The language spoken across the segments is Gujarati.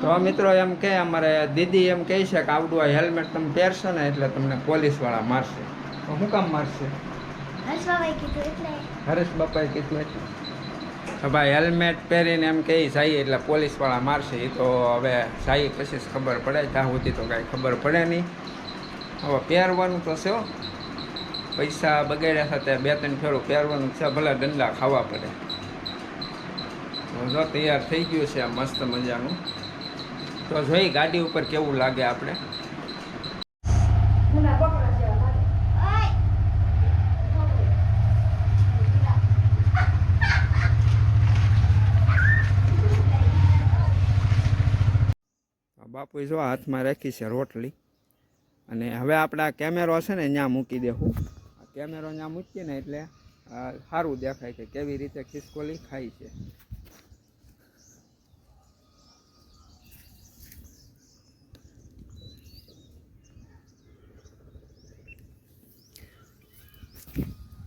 તો મિત્રો એમ કે અમારે દીદી એમ કહે છે કે આવડું આ હેલ્મેટ તમે પહેરશો ને એટલે તમને પોલીસવાળા મારશે. તો શું કામ મારશે? હરેશ બાપાએ કીધું એટલે. ભાઈ હેલ્મેટ પહેરીને એમ કહે સાહી એટલે પોલીસવાળા મારશે. એ તો હવે સાહી પછી ખબર પડે ત્યાં સુધી તો કાંઈ ખબર પડે નહીં. હવે પહેરવાનું તો છે હો. પૈસા બગાડ્યા સાથે બે ત્રણ ફેરું પહેરવાનું છે ભલે દંડા ખાવા પડે. જો તૈયાર થઈ ગયું છે આ મસ્ત મજાનું. તો જોઈ ગાડી ઉપર કેવું લાગે આપણે? બાપુ જો હાથમાં રાખી છે રોટલી. અને હવે આપણે આ કેમેરો છે ને ત્યાં મૂકી દેવું આ કેમેરો ત્યાં મૂકીએ ને એટલે સારું દેખાય કે કેવી રીતે ખિસકોલી ખાય છે.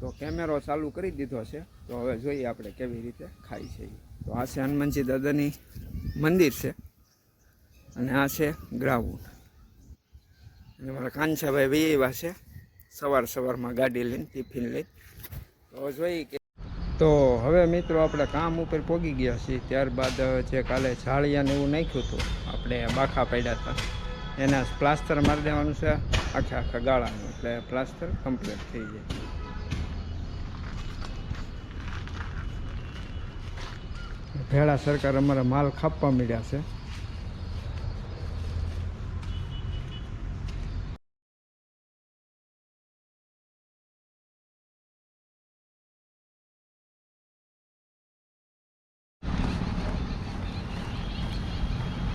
તો કેમેરો ચાલુ કરી દીધો છે. તો હવે જોઈએ આપણે કેવી રીતે ખાય છે તો આ છે હનુમાનજી દાદાની મંદિર છે. અને આ છે ગ્રાઉન્ડ. અને મારા કાંછાભાઈ ભાઈ છે. સવાર સવારમાં ગાડી લઈને ટિફિન લઈ. તો જોઈએ કે તો હવે મિત્રો આપણે કામ ઉપર પોગી ગયા છીએ. ત્યારબાદ જે કાલે છાળિયાને એવું નાખ્યું હતું, આપણે બાખા પડ્યા હતા. એના પ્લાસ્ટર મારી દેવાનું છે. આખા આખા ગાળાનું. એટલે પ્લાસ્ટર કમ્પ્લીટ થઈ જાય. ભેળા સરકાર અમારા માલ ખાપવા મળ્યા છે.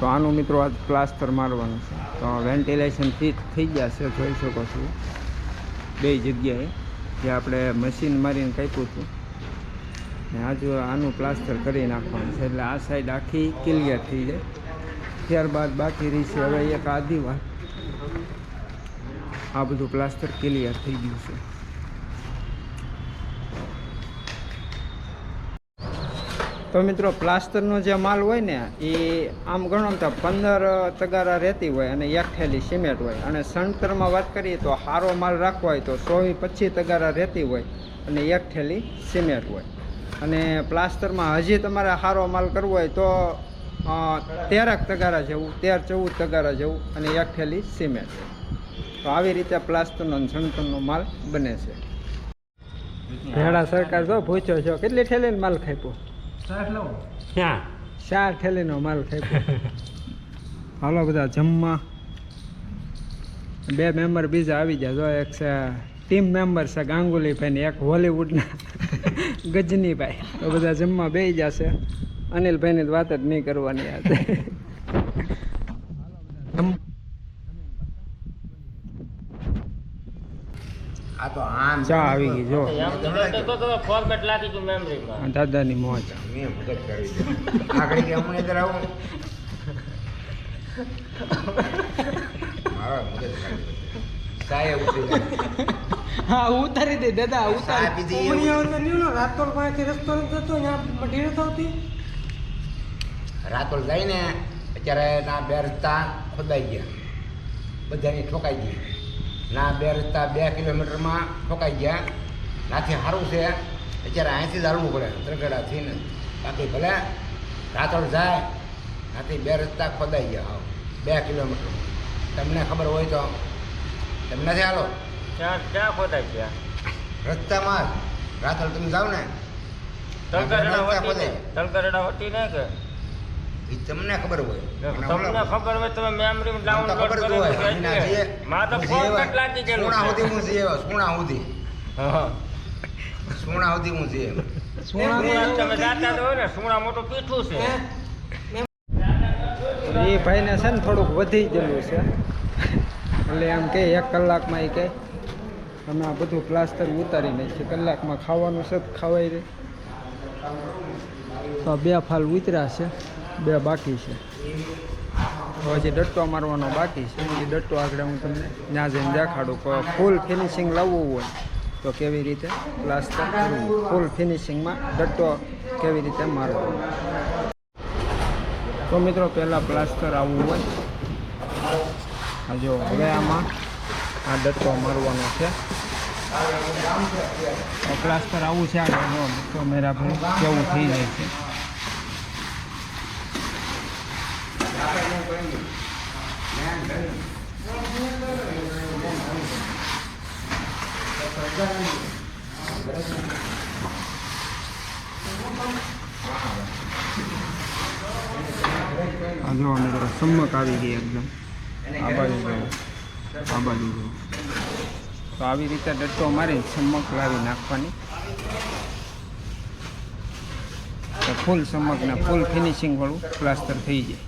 તો આનું મિત્રો આજ પ્લાસ્ટર મારવાનું છે. તો વેન્ટિલેશન ફિટ થઈ ગયા છે, જોઈ શકો છો. બે જગ્યાએ, જે આપણે મશીન મારીને કાપ્યું હતું. ને આજુ આનું પ્લાસ્ટર કરી નાખવાનું છે. એટલે આ સાઈડ આખી ક્લિયર થઈ જાય. ત્યારબાદ બાકી રહી હવે એક આધી આ બધું પ્લાસ્ટર ક્લિયર થઈ ગયું છે. તો મિત્રો પ્લાસ્ટરનો જે માલ હોય ને, એ આમ ગણો તો પંદર તગારા રહેતી હોય અને એક થેલી સિમેન્ટ હોય. અને સણતરમાં વાત કરીએ તો સારો માલ રાખવો હોય તો સોવી પચીસ તગારા રહેતી હોય અને એક થેલી સિમેન્ટ હોય. અને પ્લાસ્ટરમાં હજી તમારે સારો માલ કરવો હોય તો તેરક તગારા જેવું તેર ચૌદ તગારા જેવું અને એક થેલી સિમેન્ટ. તો આવી રીતે પ્લાસ્ટરનો અને સણતરનો માલ બને છે. ભેડા સરકાર જો પૂછ્યો છો કેટલી થેલીનો માલ ખાઈપો? ક્યાં? ચાર થેલીનો માલ ખાઈપો. હાલો બધા જમવા. બે મેમ્બર બીજા આવી ગયા જો એક છે ટીમ મેમ્બર છે ગાંગુલીભાઈ ને એક હોલીવુડના ગજનીભાઈ. તો બધા જમવા બેસી જશે અનિલભાઈની તો વાત જ નહીં કરવાની આજે. આ તો આમ. ચા આવી ગઈ જો. ફોર્મેટ લાગી ગયું મેમરીમાં દાદાની મોજ. મેં મદદ કરી દે આગળ કે હમણાં અંદર આવું. મારા મદદ કરી દે સાય ઉતરી જાય હા ઉતારી. દે દાદા ચા પીધી એવું. રાતોલ પાસેથી રસ્તો નથી જતો ત્યાં થતી. રાતોલ જઈને અત્યારે ના બે રસ્તા ખોદાઈ ગયા. બધાની ઠોકાઈ ગઈ. ના બે રસ્તા બે કિલોમીટરમાં ઠોકાઈ ગયા. નાથી સારું છે. અત્યારે અહીંથી જ હાલવું પડે. ત્રગડા થઈને. બાકી ભલે રાતોળ જાય નાથી બે રસ્તા ખોદાઈ ગયા. બે કિલોમીટર. તમને ખબર હોય તો. તમને નથી હાલો? ક્યાં ક્યાં ખોદાય છે? રસ્તામાં જ. તમે જાઓ ને. તલકરડા વટી. ને ને કે? એ તમને ખબર હોય. તમને ખબર હોય તમે મેમરી ડાઉનલોડ ખબર હોય. માં તો ફોર્મેટ એવા લાગી ગયેલું સોણા સુધી હું જે સોણા સુધી. હા. સોણા સુધી હું જે સુણા તમે જાતા તો હોય ને સુણા મોટું પીઠું છે. એ ભાઈને છે ને થોડુંક વધી ગયેલું છે. એટલે એમ કે એક કલાકમાં એ કહે તમે આ બધું પ્લાસ્ટર ઉતારી નાખીએ કલાકમાં ખાવાનું છે ખાવાય રહે તો બે ફાલ ઉતર્યા છે, બે બાકી છે. તો હજી ડટ્ટો મારવાનો બાકી છે, એ ડટ્ટો આગળ હું તમને ત્યાં જઈને દેખાડું. ફૂલ ફિનિશિંગ લાવવું હોય તો કેવી રીતે પ્લાસ્ટર ફૂલ ફિનિશિંગમાં ડટ્ટો કેવી રીતે મારવો? તો મિત્રો, પહેલાં પ્લાસ્ટર આવવું હોય. જો હવે આમાં આ ડટ્ટો મારવાનો છે. પ્લાસ્ટર આવું છે આગળ. તો મેરા ભાઈ કેવું થઈ જાય છે. આ જો મિત્રો સમક આવી ગઈ એકદમ. આ બાજુ આ બાજુ તો આવી રીતે ડટ્ટો મારી ચમક લાવી નાખવાની. તો ફૂલ ચમકને ફૂલ ફિનિશિંગવાળું પ્લાસ્ટર થઈ જાય.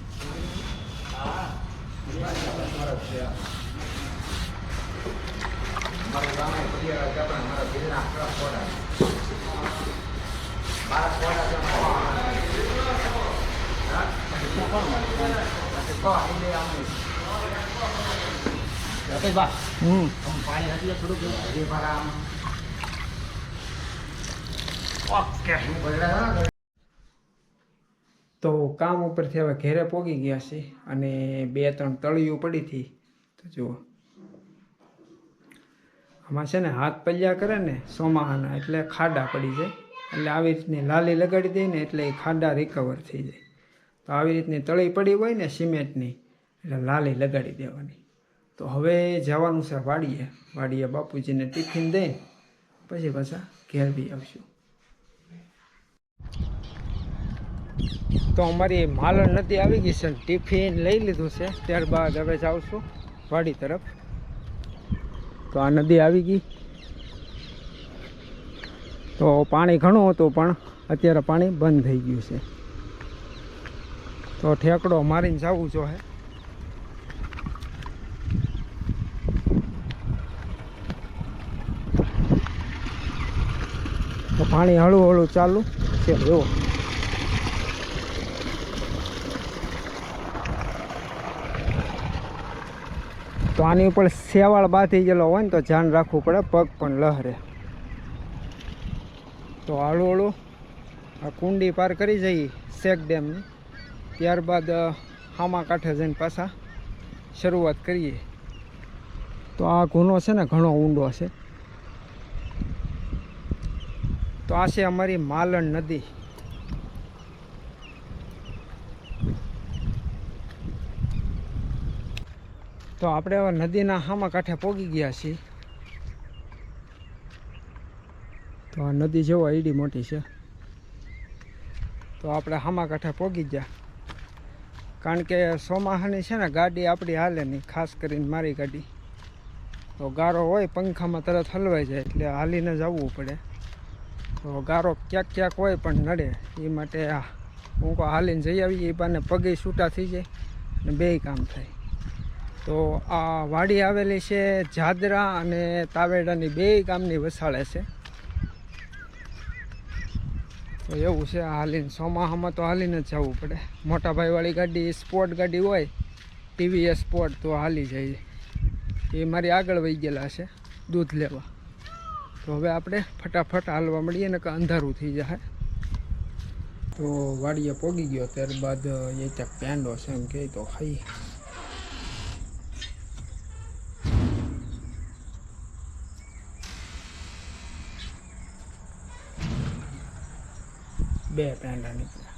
તો કામ ઉપરથી હવે ઘેરે પોગી ગયા છે અને બે ત્રણ તળિયું પડી હતી. તો જુઓ. આમાં છે ને હાથ પલ્યા કરે ને સોમાહાના એટલે ખાડા પડી જાય. એટલે આવી રીતની લાલી લગાડી દે ને એટલે એ ખાડા રિકવર થઈ જાય. તો આવી રીતની તળી પડી હોય ને સિમેન્ટની એટલે લાલી લગાડી દેવાની. તો હવે જવાનું છે વાડીએ. વાડીએ બાપુજીને ટિફિન દઈ પછી પાછા ઘેર બી આવશું. તો અમારી માલણ નદી આવી ગઈ છે ટિફિન લઈ લીધું છે. ત્યારબાદ હવે જાઉં વાડી તરફ. તો આ નદી આવી ગઈ. તો પાણી ઘણું હતું પણ અત્યારે પાણી બંધ થઈ ગયું છે. તો ઠેકડો મારીને જવું જોઈએ તો પાણી હળવું હળવું ચાલુ છે, જુઓ. તો આની ઉપર સેવાળ બાંધી ગયેલો હોય ને તો ધ્યાન રાખવું પડે, પગ પણ લહરે. તો હળવું હળવું આ કુંડી પાર કરી જઈએ શેક ડેમની. ત્યારબાદ હામા કાંઠે જઈને પાછા શરૂઆત કરીએ. તો આ ગુનો છે ને, ઘણો ઊંડો છે. તો આ છે અમારી માલણ નદી. તો આપણે હવે નદીના હામા કાંઠે પોગી ગયા છીએ. તો આ નદી જેવો એડી મોટી છે. તો આપણે હામા કાંઠે પોગી ગયા. કારણ કે સોમાહાની છે ને, ગાડી આપણી હાલે નહીં, ખાસ કરીને મારી ગાડી. તો ગારો હોય, પંખામાં તરત હલવાઈ જાય, એટલે હાલીને જ આવવું પડે. ગારો ક્યાંક ક્યાંક હોય પણ નડે. એ માટે આ હું કહું હાલીને જઈ આવી, એ બાને પગે છૂટા થઈ જાય અને બેય કામ થાય. તો આ વાડી આવેલી છે જાદરા અને તાવેડાની બે ગામની વસાળે છે. તો એવું છે હાલીને ચોમાસામાં તો હાલીને જ જવું પડે. મોટા ભાઈવાળી ગાડી સ્પોર્ટ ગાડી હોય, ટીવીએસ સ્પોર્ટ તો હાલી જાય. એ મારી આગળ વહી ગયેલા છે, દૂધ લેવા. તો હવે આપણે ફટાફટ હાલવા મળીએ ને કે અંધારું થઈ જાય. તો વાડીએ પોગી ગયો, ત્યારબાદ એ ત્યાં પેંડો છે, એમ કહે તો ખાઈ. બે પેંડા નીકળ્યા.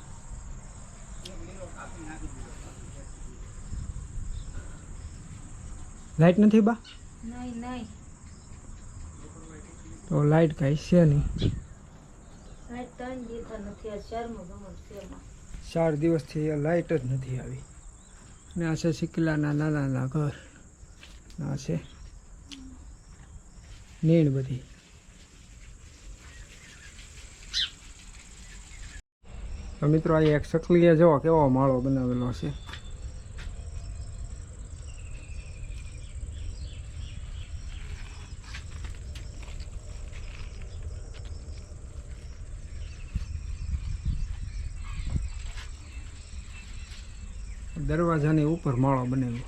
લાઈટ નથી બા? નહીં નહીં. તો લાઈટ કાંઈ છે નહીં. ચાર દિવસથી એ લાઈટ જ નથી આવી. ને આ છે સિકલાના નાના નાના ઘર. ને આ છે નીણ બધી. મિત્રો આ એક સકલીએ જુઓ કેવો માળો બનાવેલો છે. દરવાજાની ઉપર માળો બનેલો.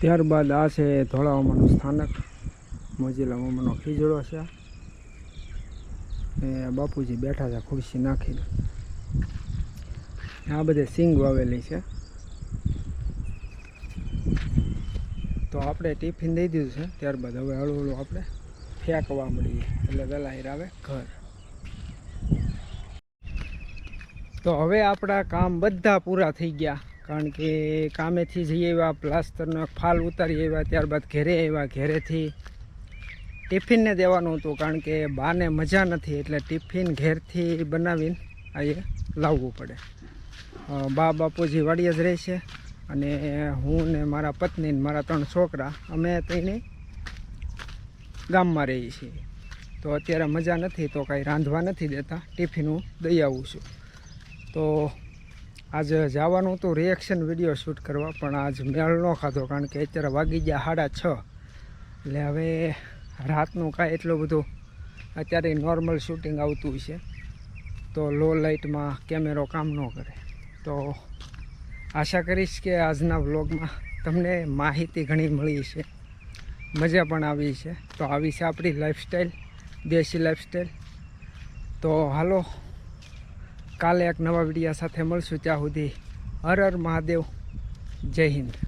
ત્યારબાદ આ છે ધોળાવામાનું સ્થાનક. મોજીલા મામાનો ખીજડો છે. એ બાપુજી બેઠા છે ખુરશી નાખીને. આ બધે સિંગ વાવેલી છે. તો આપણે ટિફિન દઈ દીધું છે. ત્યારબાદ હવે હળવું હળવું આપણે ફેંકવા મળીએ. એટલે વહેલા આવે ઘર. તો હવે આપણા કામ બધા પૂરા થઈ ગયા. કારણ કે કામેથી જઈએ એવા પ્લાસ્ટરનો ફાલ ઉતારી આવ્યા, ત્યારબાદ ઘેરે આવ્યા, ઘેરેથી ટિફિનને દેવાનું હતું, કારણ કે બાને મજા નથી, એટલે ટિફિન ઘેરથી બનાવીને અહીંયા લાવવું પડે. બા બાપુજી વાડીએ જ રહે છે અને હું ને મારા પત્ની ને મારા ત્રણ છોકરા, અમે ત્રણે ગામમાં રહીએ છીએ તો અત્યારે મજા નથી, તો કાંઈ રાંધવા નથી દેતા. ટિફિન હું દઈ આવું છું. તો આજે જવાનું હતું રિએક્શન વીડિયો શૂટ કરવા, પણ આજ મેળ ન ખાધો, કારણ કે અત્યારે વાગી ગયા સાડા છ. એટલે હવે રાતનું કાંઈ એટલું બધું અત્યારે નોર્મલ શૂટિંગ આવતું છે તો લો લાઇટમાં કેમેરો કામ ન કરે. તો આશા કરીશ કે આજના વ્લોગમાં તમને માહિતી ઘણી મળી છે મજા પણ આવી છે. તો આવી છે આપણી લાઈફસ્ટાઈલ દેશી લાઈફસ્ટાઈલ તો હાલો, કાલે એક નવા વિડીયા સાથે મળશું ત્યાં સુધી. હર હર મહાદેવ, જય હિન્દ.